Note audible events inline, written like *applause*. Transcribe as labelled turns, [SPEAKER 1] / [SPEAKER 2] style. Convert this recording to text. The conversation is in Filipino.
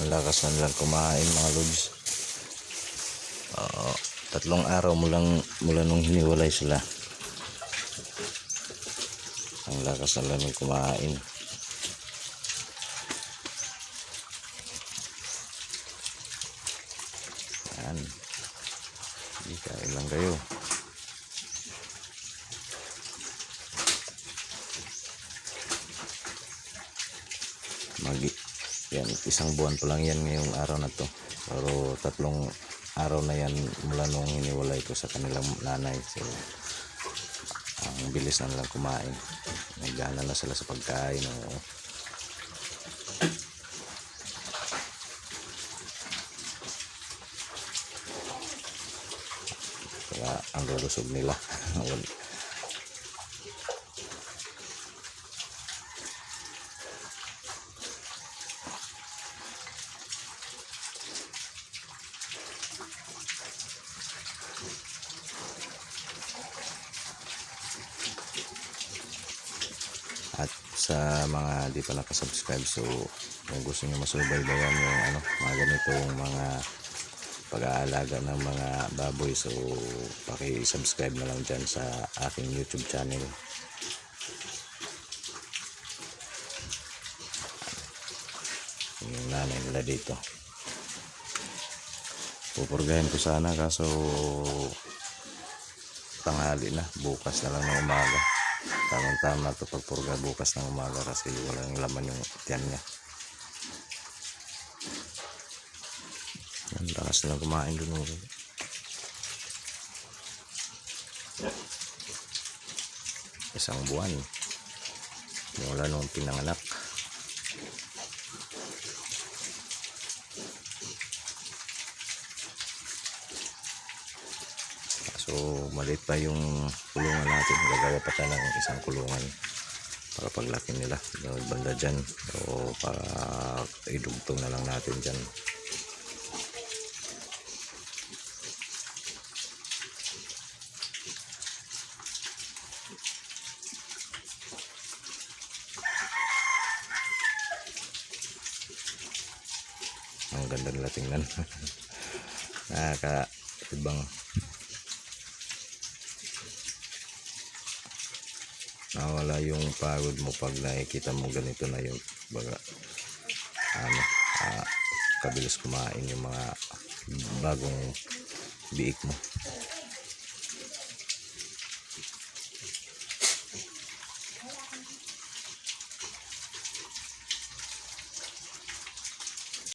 [SPEAKER 1] Ang lakas na nilang kumain mga lods. Oo, tatlong araw mulang, mula nung hiniwalay sila. Ang lakas na nilang kumain. Yan. Hindi kain lang kayo. mag yan isang buwan pa lang yan ngayong araw na to. Pero tatlong araw na yan mula nung iniwalay ko sa kanilang nanay. So ang bilis na nilang kumain. Nagana na sila sa pagkain oo. kaya ang lulusog nila *laughs* at sa mga di pa nakasubscribe. So kung gusto nyo masubaybayan yung ano mga ganitong mga pag-aalaga ng mga baboy so paki-subscribe na lang dyan sa aking youtube channel. Yung nanay nila dito. Pupurgahin ko sana kaso tanghali na. Bukas na lang ng umaga tamang tama to pagpurga bukas ng umaga kasi walang laman yung tiyan niya. Ang lakas na kumain dun oh. isang buwan. Wala nung pinanganak So, maliit pa yung kulungan natin. Gagawa pa tayo ng isang kulungan para paglaki nila. Banda dyan. So, para idugtong na lang natin dyan. Ang ganda nila tingnan. *laughs* Nakaka ibang nawala yung pagod mo pag nakikita mo ganito na yung baga ano ah, kabilis kumain yung mga bagong biik mo